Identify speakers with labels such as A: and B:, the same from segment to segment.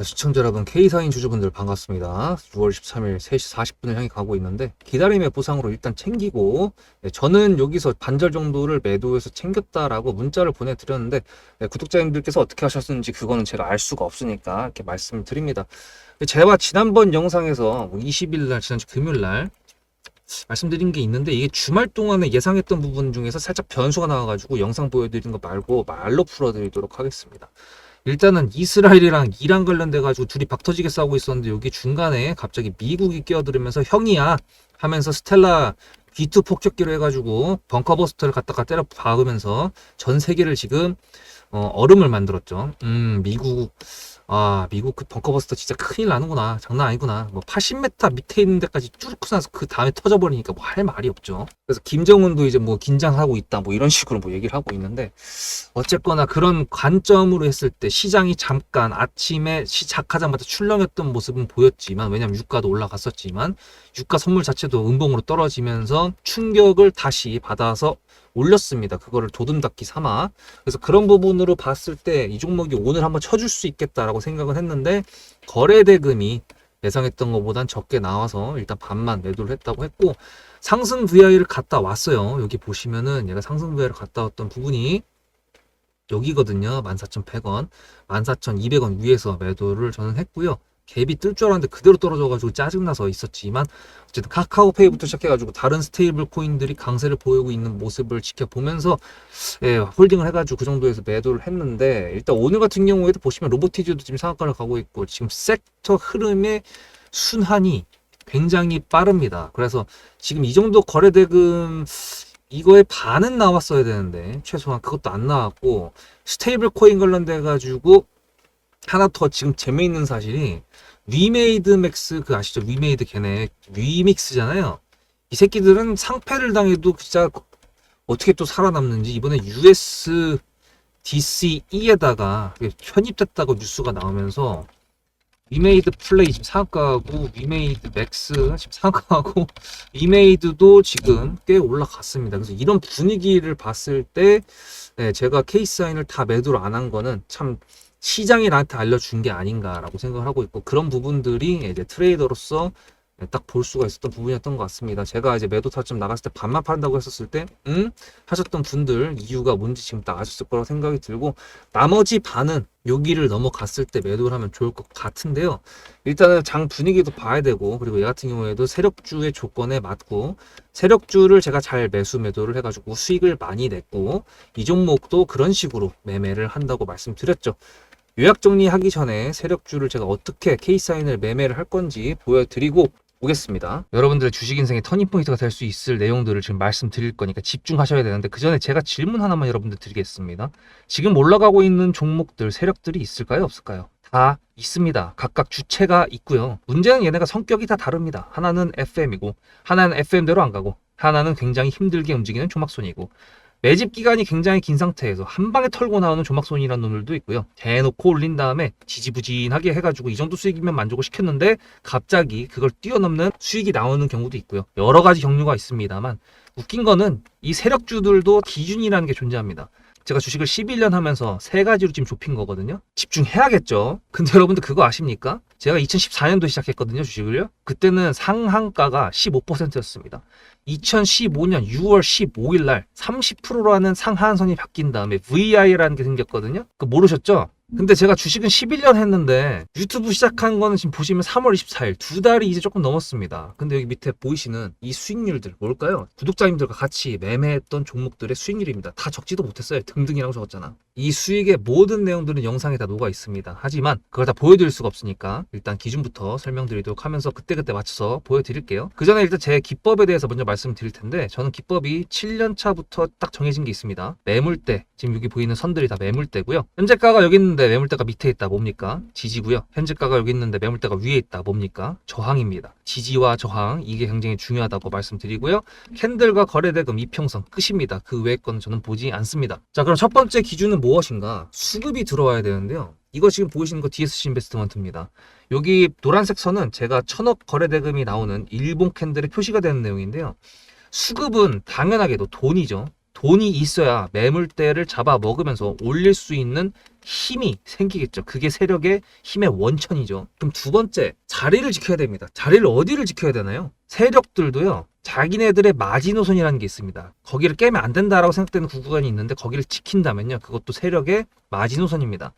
A: 네, 시청자 여러분, K사인 주주분들 반갑습니다. 6월 13일 3시 40분을 향해 가고 있는데, 기다림의 보상으로 일단 챙기고, 네, 저는 여기서 반절 정도를 매도해서 챙겼다라고 문자를 보내드렸는데, 네, 구독자님들께서 어떻게 하셨는지 그거는 제가 알 수가 없으니까 이렇게 말씀을 드립니다. 네, 제가 지난번 영상에서 20일 날, 지난주 금요일 날, 말씀드린 게 있는데 이게 주말 동안에 예상했던 부분 중에서 살짝 변수가 나와가지고 영상 보여드린 거 말고 말로 풀어드리도록 하겠습니다. 일단은 이스라엘이랑 이란 관련돼 가지고 둘이 박터지게 싸우고 있었는데 여기 중간에 갑자기 미국이 끼어들으면서 형이야 하면서 스텔라 B2 폭격기로 해가지고 벙커버스터를 갖다가 때려 박으면서 전 세계를 지금 어, 얼음을 만들었죠. 음 미국 아 미국 그 벙커버스터 진짜 큰일 나는구나 장난 아니구나 뭐 80m 밑에 있는 데까지 쭉 나서 그 다음에 터져버리니까 뭐 할 말이 없죠. 그래서 김정은도 이제 뭐 긴장하고 있다 뭐 이런 식으로 뭐 얘기를 하고 있는데 어쨌거나 그런 관점으로 했을 때 시장이 잠깐 아침에 시작하자마자 출렁였던 모습은 보였지만 왜냐면 유가도 올라갔었지만 유가 선물 자체도 음봉으로 떨어지면서 충격을 다시 받아서 올렸습니다. 그거를 도둠닫기 삼아. 그래서 그런 부분으로 봤을 때 이 종목이 오늘 한번 쳐줄 수 있겠다라고 생각을 했는데 거래 대금이 예상했던 것보단 적게 나와서 일단 반만 매도를 했다고 했고 상승 VI를 갔다 왔어요. 여기 보시면은 얘가 상승 VI를 갔다 왔던 부분이 여기거든요. 14,100원, 14,200원 위에서 매도를 저는 했고요. 갭이 뜰 줄 알았는데 그대로 떨어져가지고 짜증나서 있었지만 어쨌든 카카오페이부터 시작해가지고 다른 스테이블 코인들이 강세를 보이고 있는 모습을 지켜보면서 예, 홀딩을 해가지고 그 정도에서 매도를 했는데 일단 오늘 같은 경우에도 보시면 로보티즈도 지금 상한가를 가고 있고 지금 섹터 흐름의 순환이 굉장히 빠릅니다. 그래서 지금 이 정도 거래 대금 이거의 반은 나왔어야 되는데 최소한 그것도 안 나왔고 스테이블 코인 관련돼 가지고 하나 더 지금 재미있는 사실이 위메이드 맥스 그 아시죠? 위메이드 걔네 위믹스잖아요. 이 새끼들은 상패를 당해도 진짜 어떻게 또 살아남는지 이번에 US DCE에다가 편입됐다고 뉴스가 나오면서 위메이드 플레이 지금 상가하고 위메이드 맥스 지금 상가하고 위메이드도 지금 꽤 올라갔습니다. 그래서 이런 분위기를 봤을 때 네, 제가 케이스 사인을 다 매도를 안 한 거는 참 시장이 나한테 알려준 게 아닌가라고 생각을 하고 있고 그런 부분들이 이제 트레이더로서 딱 볼 수가 있었던 부분이었던 것 같습니다. 제가 이제 매도 타점 나갔을 때 반만 판다고 했었을 때, 음? 하셨던 분들 이유가 뭔지 지금 딱 아셨을 거라고 생각이 들고, 나머지 반은 여기를 넘어갔을 때 매도를 하면 좋을 것 같은데요. 일단은 장 분위기도 봐야 되고, 그리고 얘 같은 경우에도 세력주의 조건에 맞고, 세력주를 제가 잘 매수 매도를 해가지고 수익을 많이 냈고, 이 종목도 그런 식으로 매매를 한다고 말씀드렸죠. 요약 정리하기 전에 세력주를 제가 어떻게 케이사인을 매매를 할 건지 보여드리고 오겠습니다. 여러분들의 주식 인생의 터닝포인트가 될 수 있을 내용들을 지금 말씀드릴 거니까 집중하셔야 되는데 그 전에 제가 질문 하나만 여러분들 드리겠습니다. 지금 올라가고 있는 종목들, 세력들이 있을까요? 없을까요? 다 있습니다. 각각 주체가 있고요. 문제는 얘네가 성격이 다 다릅니다. 하나는 FM이고, 하나는 FM대로 안 가고, 하나는 굉장히 힘들게 움직이는 조막손이고, 매집 기간이 굉장히 긴 상태에서 한 방에 털고 나오는 조막손이라는 놈들도 있고요. 대놓고 올린 다음에 지지부진하게 해가지고 이 정도 수익이면 만족을 시켰는데 갑자기 그걸 뛰어넘는 수익이 나오는 경우도 있고요. 여러 가지 경류가 있습니다만 웃긴 거는 이 세력주들도 기준이라는 게 존재합니다. 제가 주식을 11년 하면서 세 가지로 지금 좁힌 거거든요. 집중해야겠죠. 근데 여러분들 그거 아십니까? 제가 2014년도 시작했거든요, 주식을요. 그때는 상한가가 15%였습니다. 2015년 6월 15일 날 30%라는 상한선이 바뀐 다음에 VI라는 게 생겼거든요. 그 모르셨죠? 근데 제가 주식은 11년 했는데 유튜브 시작한 거는 지금 보시면 3월 24일 두 달이 이제 조금 넘었습니다. 근데 여기 밑에 보이시는 이 수익률들 뭘까요? 구독자님들과 같이 매매했던 종목들의 수익률입니다. 다 적지도 못했어요. 등등이라고 적었잖아. 이 수익의 모든 내용들은 영상에 다 녹아 있습니다. 하지만 그걸 다 보여드릴 수가 없으니까 일단 기준부터 설명드리도록 하면서 그때그때 맞춰서 보여드릴게요. 그 전에 일단 제 기법에 대해서 먼저 말씀드릴 텐데 저는 기법이 7년 차부터 딱 정해진 게 있습니다. 매물대 지금 여기 보이는 선들이 다 매물대고요. 현재가가 여기 있는 데 매물대가 밑에 있다 뭡니까? 지지고요. 현재가가 여기 있는데 매물대가 위에 있다 뭡니까? 저항입니다. 지지와 저항 이게 굉장히 중요하다고 말씀드리고요. 캔들과 거래대금 이평선 끝입니다. 그 외의 거는 저는 보지 않습니다. 자 그럼 첫 번째 기준은 무엇인가? 수급이 들어와야 되는데요. 이거 지금 보이시는 거 DSC 인베스트먼트입니다. 여기 노란색 선은 제가 천억 거래대금이 나오는 일본 캔들의 표시가 되는 내용인데요. 수급은 당연하게도 돈이죠. 돈이 있어야 매물대를 잡아 먹으면서 올릴 수 있는 힘이 생기겠죠. 그게 세력의 힘의 원천이죠. 그럼 두 번째, 자리를 지켜야 됩니다. 자리를 어디를 지켜야 되나요? 세력들도요, 자기네들의 마지노선이라는 게 있습니다. 거기를 깨면 안 된다라고 생각되는 구간이 있는데 거기를 지킨다면요, 그것도 세력의 마지노선입니다.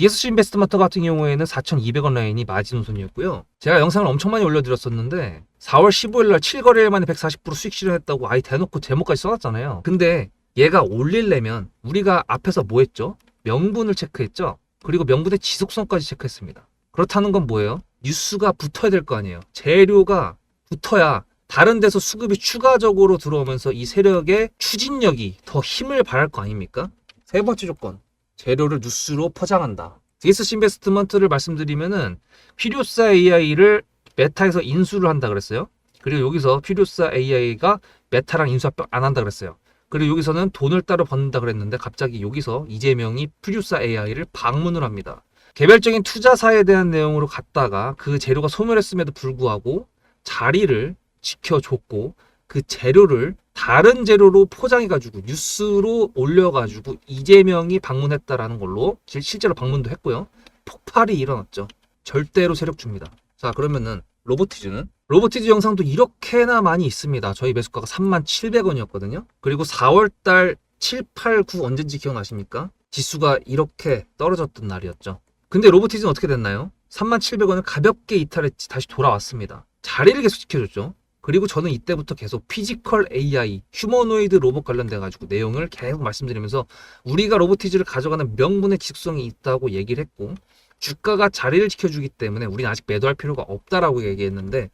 A: DSC 인베스트먼트 같은 경우에는 4,200원 라인이 마지노선이었고요. 제가 영상을 엄청 많이 올려드렸었는데 4월 15일 날 7거래일 만에 140% 수익 실현했다고 아예 대놓고 제목까지 써놨잖아요. 근데 얘가 올리려면 우리가 앞에서 뭐 했죠? 명분을 체크했죠? 그리고 명분의 지속성까지 체크했습니다. 그렇다는 건 뭐예요? 뉴스가 붙어야 될 거 아니에요. 재료가 붙어야 다른 데서 수급이 추가적으로 들어오면서 이 세력의 추진력이 더 힘을 발할 거 아닙니까? 세 번째 조건. 재료를 뉴스로 포장한다. DS 인베스트먼트를 말씀드리면은 필요사 AI를 메타에서 인수를 한다 그랬어요. 그리고 여기서 필요사 AI가 메타랑 인수 안 한다 그랬어요. 그리고 여기서는 돈을 따로 받는다 그랬는데 갑자기 여기서 이재명이 필요사 AI를 방문을 합니다. 개별적인 투자사에 대한 내용으로 갔다가 그 재료가 소멸했음에도 불구하고 자리를 지켜줬고 그 재료를 다른 재료로 포장해가지고 뉴스로 올려가지고 이재명이 방문했다라는 걸로 실- 실제로 방문도 했고요. 폭발이 일어났죠. 절대로 세력 줍니다. 자 그러면은 로보티즈는 로보티즈 영상도 이렇게나 많이 있습니다. 저희 매수가가 37,700원이었거든요. 그리고 4월달 7, 8, 9 언젠지 기억나십니까? 지수가 이렇게 떨어졌던 날이었죠. 근데 로보티즈는 어떻게 됐나요? 37,000원을 가볍게 이탈했지 다시 돌아왔습니다. 자리를 계속 지켜줬죠. 그리고 저는 이때부터 계속 피지컬 AI, 휴머노이드 로봇 관련돼 가지고 내용을 계속 말씀드리면서 우리가 로보티즈를 가져가는 명분의 지속성이 있다고 얘기를 했고 주가가 자리를 지켜주기 때문에 우리는 아직 매도할 필요가 없다라고 얘기했는데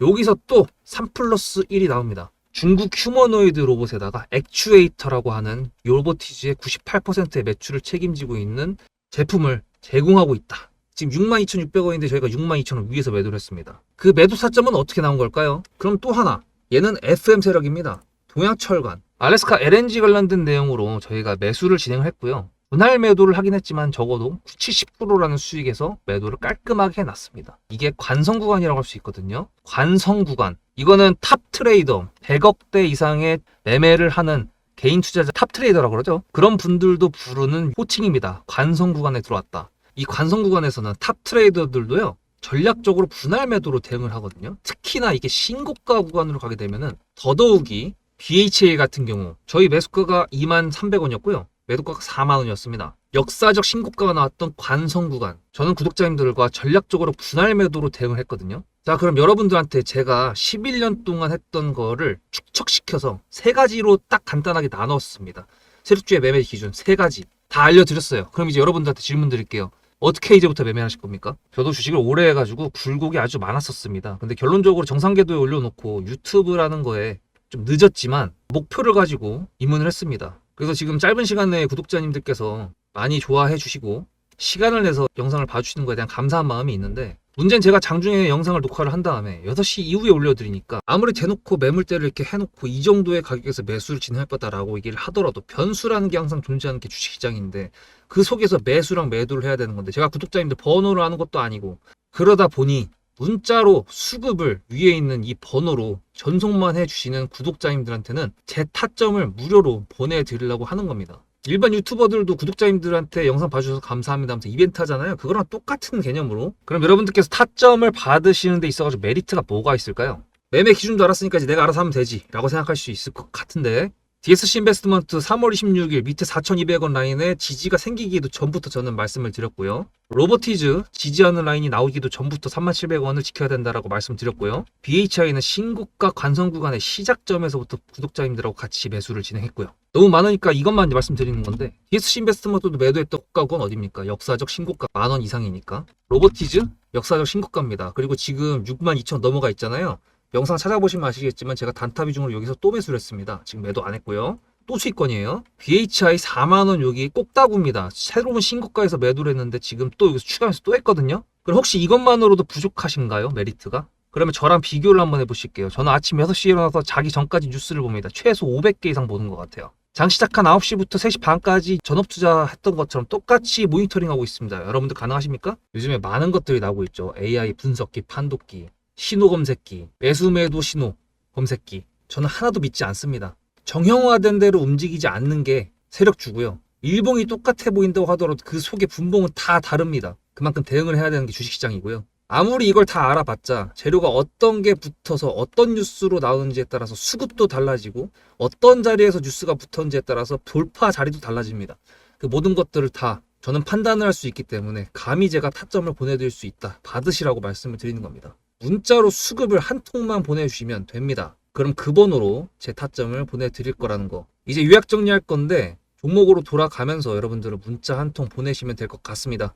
A: 여기서 또 3 플러스 1이 나옵니다. 중국 휴머노이드 로봇에다가 액추에이터라고 하는 로보티즈의 98%의 매출을 책임지고 있는 제품을 제공하고 있다. 지금 62,600원인데 저희가 62,000원 위에서 매도를 했습니다. 그 매도 사점은 어떻게 나온 걸까요? 그럼 또 하나. 얘는 FM 세력입니다. 동양철관. 알래스카 LNG 관련된 내용으로 저희가 매수를 진행을 했고요. 분할 매도를 하긴 했지만 적어도 70%라는 수익에서 매도를 깔끔하게 해놨습니다. 이게 관성 구간이라고 할 수 있거든요. 관성 구간. 이거는 탑 트레이더 100억대 이상의 매매를 하는 개인 투자자 탑 트레이더라고 그러죠. 그런 분들도 부르는 호칭입니다. 관성 구간에 들어왔다. 이 관성 구간에서는 탑 트레이더들도요. 전략적으로 분할 매도로 대응을 하거든요. 특히나 이게 신고가 구간으로 가게 되면은 더더욱이 BHA 같은 경우 저희 매수가가 2만 300원이었고요. 매도가가 4만 원이었습니다. 역사적 신고가가 나왔던 관성 구간. 저는 구독자님들과 전략적으로 분할 매도로 대응을 했거든요. 자, 그럼 여러분들한테 제가 11년 동안 했던 거를 축적시켜서 세 가지로 딱 간단하게 나눴습니다. 세력주의 매매 기준 세 가지 다 알려드렸어요. 그럼 이제 여러분들한테 질문 드릴게요. 어떻게 이제부터 매매하실 겁니까? 저도 주식을 오래 해가지고 굴곡이 아주 많았었습니다. 근데 결론적으로 정상궤도에 올려놓고 유튜브라는 거에 좀 늦었지만 목표를 가지고 입문을 했습니다. 그래서 지금 짧은 시간 내에 구독자님들께서 많이 좋아해 주시고 시간을 내서 영상을 봐주시는 거에 대한 감사한 마음이 있는데 문제는 제가 장중에 영상을 녹화를 한 다음에 6시 이후에 올려드리니까 아무리 대놓고 매물대를 이렇게 해놓고 이 정도의 가격에서 매수를 진행할 거다라고 얘기를 하더라도 변수라는 게 항상 존재하는 게 주식시장인데 그 속에서 매수랑 매도를 해야 되는 건데 제가 구독자님들 번호를 아는 것도 아니고 그러다 보니 문자로 수급을 위에 있는 이 번호로 전송만 해주시는 구독자님들한테는 제 타점을 무료로 보내드리려고 하는 겁니다. 일반 유튜버들도 구독자님들한테 영상 봐주셔서 감사합니다 하면서 이벤트 하잖아요. 그거랑 똑같은 개념으로. 그럼 여러분들께서 타점을 받으시는 데 있어가지고 메리트가 뭐가 있을까요? 매매 기준도 알았으니까 이제 내가 알아서 하면 되지 라고 생각할 수 있을 것 같은데 DSC 인베스트먼트 3월 26일 밑에 4,200원 라인에 지지가 생기기도 전부터 저는 말씀을 드렸고요. 로보티즈 지지하는 라인이 나오기도 전부터 37,700원을 지켜야 된다라고 말씀드렸고요. BHI는 신고가 관성 구간의 시작점에서부터 구독자님들하고 같이 매수를 진행했고요. 너무 많으니까 이것만 말씀드리는 건데 DSC 인베스트먼트도 매도했던 고가건 어딥니까? 역사적 신고가 만 원 이상이니까. 로보티즈 역사적 신고가입니다. 그리고 지금 62,000 넘어가 있잖아요. 영상 찾아보시면 아시겠지만 제가 단타 비중으로 여기서 또 매수를 했습니다. 지금 매도 안 했고요. 또 수익권이에요. BHI 4만원 여기 꼭다구입니다. 새로운 신고가에서 매도를 했는데 지금 또 여기서 추가해서 또 했거든요. 그럼 혹시 이것만으로도 부족하신가요? 메리트가? 그러면 저랑 비교를 한번 해보실게요. 저는 아침 6시에 일어나서 자기 전까지 뉴스를 봅니다. 최소 500개 이상 보는 것 같아요. 장 시작한 9시부터 3시 반까지 전업 투자했던 것처럼 똑같이 모니터링하고 있습니다. 여러분들 가능하십니까? 요즘에 많은 것들이 나오고 있죠. AI 분석기, 판독기, 신호 검색기, 매수 매도 신호 검색기. 저는 하나도 믿지 않습니다. 정형화된 대로 움직이지 않는 게 세력주고요. 일봉이 똑같아 보인다고 하더라도 그 속에 분봉은 다 다릅니다. 그만큼 대응을 해야 되는 게 주식시장이고요. 아무리 이걸 다 알아봤자 재료가 어떤 게 붙어서 어떤 뉴스로 나오는지에 따라서 수급도 달라지고 어떤 자리에서 뉴스가 붙었는지에 따라서 돌파 자리도 달라집니다. 그 모든 것들을 다 저는 판단을 할 수 있기 때문에 감히 제가 타점을 보내드릴 수 있다. 받으시라고 말씀을 드리는 겁니다. 문자로 수급을 한 통만 보내주시면 됩니다. 그럼 그 번호로 제 타점을 보내드릴 거라는 거. 이제 요약 정리할 건데 종목으로 돌아가면서 여러분들은 문자 한 통 보내시면 될 것 같습니다.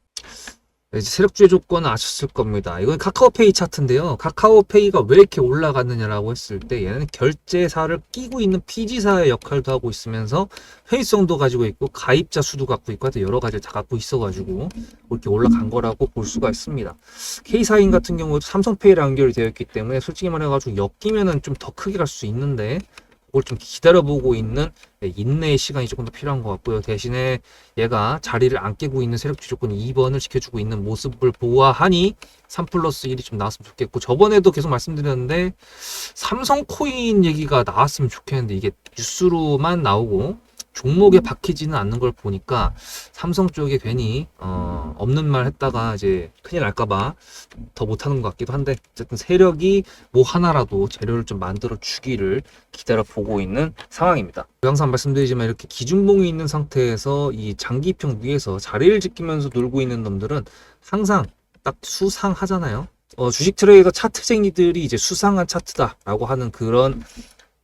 A: 세력주의 조건은 아셨을 겁니다. 이건 카카오페이 차트인데요. 카카오페이가 왜 이렇게 올라갔느냐라고 했을 때 얘는 결제사를 끼고 있는 피지사의 역할도 하고 있으면서 회의성도 가지고 있고 가입자 수도 갖고 있고 하여튼 여러 가지를 다 갖고 있어가지고 이렇게 올라간 거라고 볼 수가 있습니다. K사인 같은 경우도 삼성페이랑 연결이 되어 있기 때문에 솔직히 말해가지고 엮이면은 좀 더 크게 갈 수 있는데 그걸 좀 기다려보고 있는 네, 인내의 시간이 조금 더 필요한 것 같고요. 대신에 얘가 자리를 안 깨고 있는 세력 주조건 2번을 지켜주고 있는 모습을 보아하니 3 플러스 1이 좀 나왔으면 좋겠고 저번에도 계속 말씀드렸는데 삼성 코인 얘기가 나왔으면 좋겠는데 이게 뉴스로만 나오고 종목에 박히지는 않는 걸 보니까 삼성 쪽에 괜히 어, 없는 말 했다가 이제 큰일 날까봐 더 못하는 것 같기도 한데 어쨌든 세력이 뭐 하나라도 재료를 좀 만들어 주기를 기다려 보고 있는 상황입니다. 항상 말씀드리지만 이렇게 기준봉이 있는 상태에서 이 장기평 위에서 자리를 지키면서 놀고 있는 놈들은 항상 딱 수상하잖아요. 어, 주식 트레이더 차트쟁이들이 이제 수상한 차트다라고 하는 그런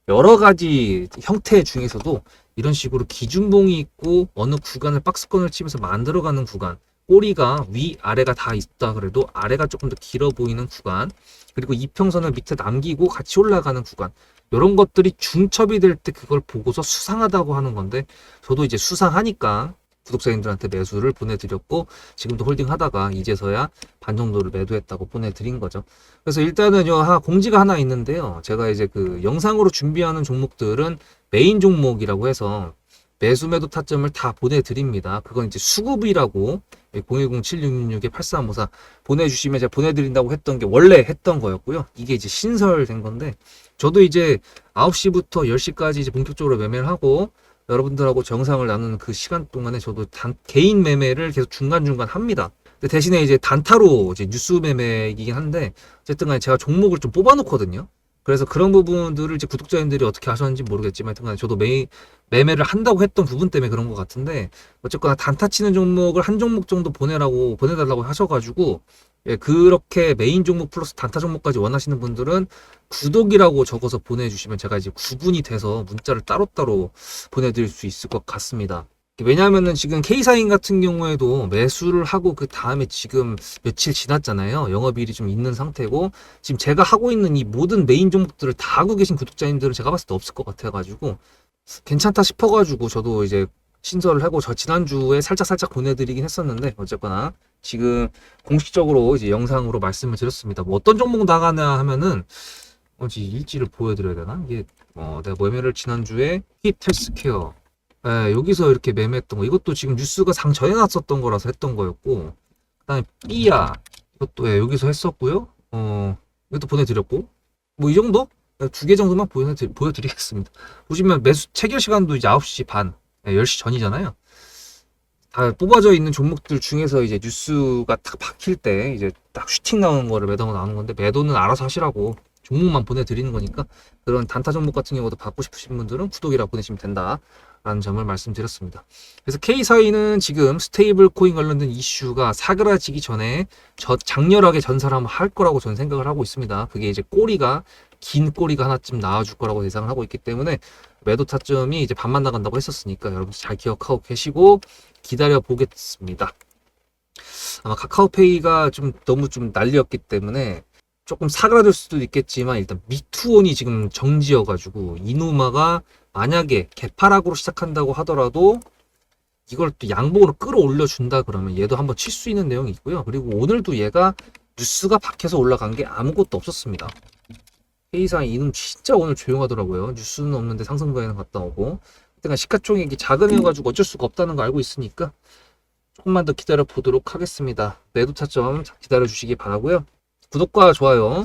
A: 여러 가지 형태 중에서도 이런 식으로 기준봉이 있고 어느 구간을 박스권을 치면서 만들어가는 구간 꼬리가 위 아래가 다 있다 그래도 아래가 조금 더 길어 보이는 구간 그리고 이평선을 밑에 남기고 같이 올라가는 구간 이런 것들이 중첩이 될 때 그걸 보고서 수상하다고 하는 건데 저도 이제 수상하니까 구독자님들한테 매수를 보내드렸고 지금도 홀딩하다가 이제서야 반 정도를 매도했다고 보내드린 거죠. 그래서 일단은 요 하- 공지가 하나 있는데요. 제가 이제 그 영상으로 준비하는 종목들은 메인 종목이라고 해서 매수 매도 타점을 다 보내드립니다. 그건 이제 수급이라고 010-7666-8354 보내주시면 제가 보내드린다고 했던 게 원래 했던 거였고요. 이게 이제 신설된 건데 저도 이제 9시부터 10시까지 이제 본격적으로 매매를 하고 여러분들하고 정상을 나누는 그 시간 동안에 저도 단, 개인 매매를 계속 중간중간 합니다. 대신에 이제 단타로 이제 뉴스 매매이긴 한데 어쨌든 간에 제가 종목을 좀 뽑아놓거든요. 그래서 그런 부분들을 이제 구독자님들이 어떻게 하셨는지 모르겠지만 하여튼 간에 저도 매, 매매를 한다고 했던 부분 때문에 그런 것 같은데 어쨌거나 단타 치는 종목을 한 종목 정도 보내라고 보내달라고 하셔가지고 예, 그렇게 메인 종목 플러스 단타 종목까지 원하시는 분들은 구독이라고 적어서 보내주시면 제가 이제 구분이 돼서 문자를 따로따로 보내드릴 수 있을 것 같습니다. 왜냐하면은 지금 K사인 같은 경우에도 매수를 하고 그 다음에 지금 며칠 지났잖아요. 영업일이 좀 있는 상태고 지금 제가 하고 있는 이 모든 메인 종목들을 다 하고 계신 구독자님들은 제가 봤을 때 없을 것 같아가지고 괜찮다 싶어가지고 저도 이제 신설을 하고 저 지난주에 살짝 살짝 보내드리긴 했었는데 어쨌거나 지금 공식적으로 이제 영상으로 말씀을 드렸습니다. 뭐 어떤 종목 나가냐 하면은 어지 일지를 보여드려야 되나? 이게 어 내가 매매를 지난주에 히트스케어 예, 여기서 이렇게 매매했던 거 이것도 지금 뉴스가 상 전에 났었던 거라서 했던 거였고 그다음에 삐야 이것도 예, 여기서 했었고요. 어 이것도 보내드렸고 뭐 이 정도 두 개 정도만 보여드리, 보여드리겠습니다. 보시면 매수 체결 시간도 이제 9시 반, 예, 10시 전이잖아요. 다 뽑아져 있는 종목들 중에서 이제 뉴스가 딱 박힐 때 이제 딱 슈팅 나오는 거를 매도하고 나오는 건데 매도는 알아서 하시라고 종목만 보내드리는 거니까 그런 단타 종목 같은 경우도 받고 싶으신 분들은 구독이라 보내시면 된다. 라는 점을 말씀드렸습니다. 그래서 K사인은 지금 스테이블 코인 관련된 이슈가 사그라지기 전에 저 장렬하게 전사를 한번 할 거라고 저는 생각을 하고 있습니다. 그게 이제 꼬리가 긴 꼬리가 하나쯤 나와줄 거라고 예상을 하고 있기 때문에 매도 타점이 이제 반만 나간다고 했었으니까 여러분 잘 기억하고 계시고 기다려 보겠습니다. 아마 카카오페이가 좀 너무 좀 난리였기 때문에 조금 사그라들 수도 있겠지만 일단 미투온이 지금 정지여가지고 이노마가 만약에 개파락으로 시작한다고 하더라도 이걸 또 양봉으로 끌어올려 준다 그러면 얘도 한번 칠 수 있는 내용이 있고요. 그리고 오늘도 얘가 뉴스가 박혀서 올라간 게 아무것도 없었습니다. K상 이놈 진짜 오늘 조용하더라고요. 뉴스는 없는데 상승가에는 갔다 오고. 그러니까 시가총액이 작은해가지고 어쩔 수가 없다는 거 알고 있으니까 조금만 더 기다려 보도록 하겠습니다. 매도 타점 기다려 주시기 바라고요. 구독과 좋아요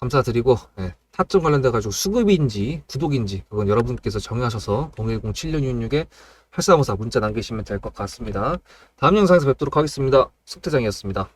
A: 감사드리고 네, 타점 관련돼 가지고 수급인지 구독인지 그건 여러분께서 정하셔서 010-7666에 8454 문자 남기시면 될 것 같습니다. 다음 영상에서 뵙도록 하겠습니다. 숙대장이었습니다.